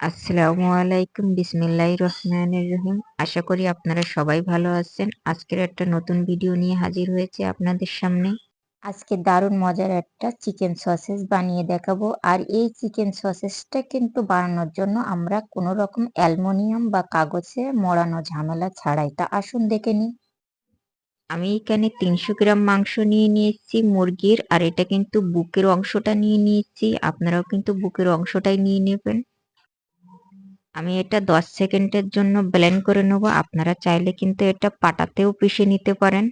আসসালামু আলাইকুম, বিসমিল্লাহির রহমানির রহিম। আশা করি আপনারা সবাই ভালো আছেন। আজকের একটা নতুন ভিডিও নিয়ে হাজির হয়েছে আপনাদের সামনে। আজকে দারুণ মজার একটা চিকেন সসেস বানিয়ে দেখাবো। আর এই চিকেন সসেসটা কিন্তু বানানোর জন্য আমরা কোনো রকম অ্যালমোনিয়াম বা কাগজে মোড়ানো ঝামেলা ছাড়াই। তা আসুন দেখে নিই। আমি এখানে তিনশো গ্রাম মাংস নিয়ে নিয়েছি মুরগির, আর এটা কিন্তু বুকের অংশটা নিয়ে নিয়েছি। আপনারাও কিন্তু বুকের অংশটাই নিয়ে নেবেন। আমি এটা দশ সেকেন্ডের জন্য ব্লেন্ড করে নেব। আপনারা চাইলে কিন্তু এটা পাটাতেও পিষে নিতে পারেন।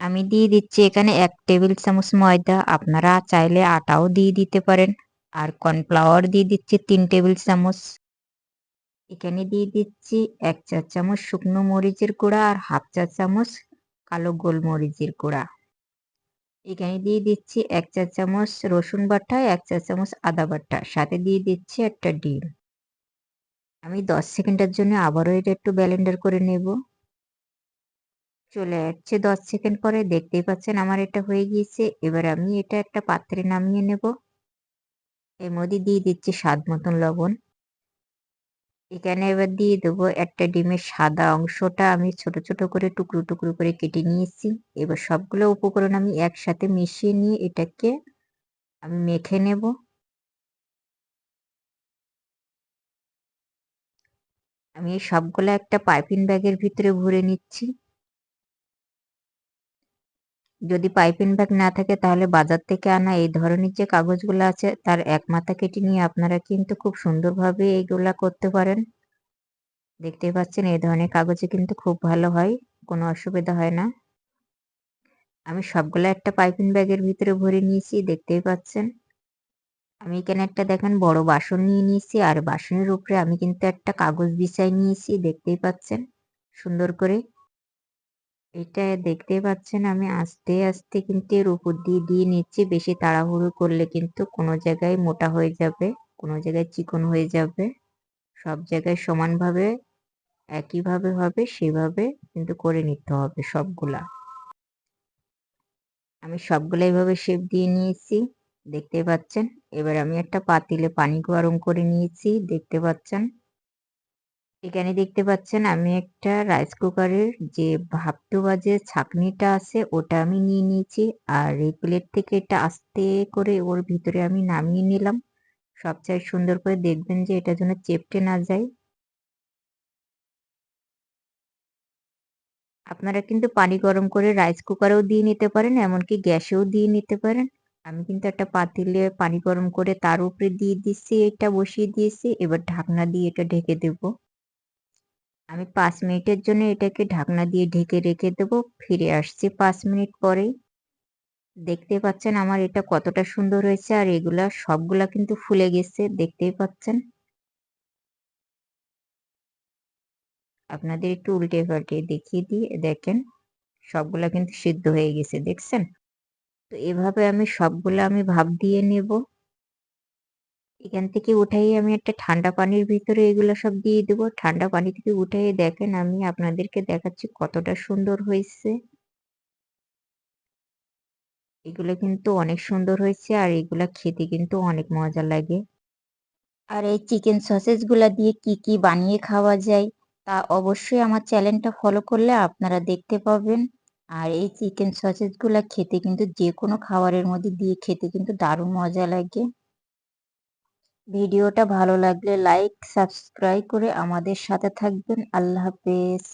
আমি দিয়ে দিচ্ছি এখানে এক টেবিল চামচ ময়দা। আপনারা চাইলে আটাও দিয়ে দিতে পারেন। আর কর্নফ্লাওয়ার দিয়ে দিচ্ছি তিন টেবিল চামচ। এখানে দিয়ে দিচ্ছি এক চা চামচ শুকনো মরিচের গুঁড়া আর হাফ চা চামচ কালো গোলমরিচের গুঁড়া। এখানে দিয়ে দিচ্ছি এক চা চামচ রসুন বাটা, এক চা চামচ আদা বাটা। সাথে দিয়ে দিচ্ছি একটা ডিম। আমি দশ সেকেন্ডের জন্য আবারও এটা একটু ব্যালেন্ডার করে নেব। চলে আসছে দশ সেকেন্ড পরে, দেখতেই পাচ্ছেন আমার এটা হয়ে গিয়েছে। এবার আমি এটা একটা পাত্রে নামিয়ে নেব। এর মধ্যে দিয়ে দিচ্ছি স্বাদ মতন লবণ। এখানে এবার দিয়ে দেবো একটা ডিমের সাদা অংশটা। আমি ছোট ছোট করে, টুকরো টুকরো করে কেটে নিয়েছি। এবার সবগুলো উপকরণ আমি একসাথে মিশিয়ে নিয়ে এটাকে আমি মেখে নেব। আমি এই সবগুলো একটা পাইপিং ব্যাগের ভিতরে ভরে নিচ্ছি। যদি পাইপিং ব্যাগ না থাকে তাহলে বাজার থেকে আনা এই ধরনের যে কাগজগুলো আছে, তার এক মাথা কেটে নিয়ে আপনারা কিন্তু খুব সুন্দরভাবে এইগুলা করতে পারেন। দেখতে পাচ্ছেন এই ধরনের কাগজে কিন্তু খুব ভালো হয়, কোনো অসুবিধা হয় না। আমি সবগুলো একটা পাইপিং ব্যাগের ভিতরে ভরে নিয়েছি, দেখতেই পাচ্ছেন। আমি এখানে একটা দেখেন বড় বাসন নিয়ে নিয়েছি, আর বাসনের উপরে আমি কিন্তু একটা কাগজ বিছাই নিয়েছি, দেখতেই পাচ্ছেন? সুন্দর করে। এটা দেখতেই পাচ্ছেন আমি আস্তে আস্তে কিন্তু এর উপর দিয়ে দিয়ে নিচ্ছি, বেশি তাড়াহুড়ো করলে কিন্তু কোনো জায়গায় মোটা হয়ে যাবে, কোনো জায়গায় চিকন হয়ে যাবে। সব জায়গায় সমানভাবে, একইভাবে হবে, সেভাবে কিন্তু করে নিতে হবে সবগুলা। আমি সবগুলা এইভাবে শেপ দিয়ে নিয়েছি। দেখতে পাচ্ছেন? এবার আমি একটা পাতিলে পানি গরম করে নিয়েছি, দেখতে পাচ্ছেন? এখানে দেখতে পাচ্ছেন আমি একটা রাইস কুকারের যে ভাপতো বাজে ছাকনিটা আছে, ওটা আমি নিয়ে নিয়েছি। আর এই প্লেট থেকে এটা আস্তে করে ওর ভিতরে আমি নামিয়ে নিলাম। সবচেয়ে সুন্দর করে দেখবেন যে এটা যেন চেপটে না যায়। আপনারা কিন্তু পানি গরম করে রাইস কুকারেও দিয়ে নিতে পারেন, এমনকি গ্যাসেও দিয়ে নিতে পারেন। আমি কিন্তু একটা পাতিলে পানি গরম করে তার উপরে দিয়ে দিচ্ছি এটা বসিয়ে দিয়েছি, এবার ঢাকনা দিয়ে এটা ঢেকে দেব। আমি পাঁচ মিনিটের জন্য এটাকে ঢাকনা দিয়ে ঢেকে রেখে দেবো, ফিরে আসছি পাঁচ মিনিট পরে দেখতে পাচ্ছেন আমার এটা কতটা সুন্দর হয়েছে, আর এগুলা সবগুলা কিন্তু ফুলে গেছে, দেখতেই পাচ্ছেন। আপনাদের একটু উল্টে পাল্টে দেখিয়ে দিই, দেখেন সবগুলা কিন্তু সিদ্ধ হয়ে গেছে, দেখছেন? তো এভাবে আমি সবগুলো আমি ভাব দিয়ে নেব। এখান থেকে উঠাই আমি একটা ঠান্ডা পানির ভিতরে এগুলো সব দিয়ে দেব। ঠান্ডা পানি থেকে উঠাই দেখেন আমি আপনাদেরকে দেখাচ্ছি কতটা সুন্দর হয়েছে। এগুলো কিন্তু অনেক সুন্দর হয়েছে আর এগুলা খেতে কিন্তু অনেক মজা লাগে। আর এই চিকেন সসেজগুলা দিয়ে কি কি বানিয়ে খাওয়া যায় তা অবশ্যই আমার চ্যানেলটা ফলো করলে আপনারা দেখতে পাবেন। আর এই চিকেন সসেজগুলা খেতে কিন্তু যে কোনো খাবারের মধ্যে দিয়ে খেতে কিন্তু দারুণ মজা লাগে। ভিডিওটা ভালো লাগলে লাইক সাবস্ক্রাইব করে আমাদের সাথে থাকবেন। আল্লাহ হাফেজ।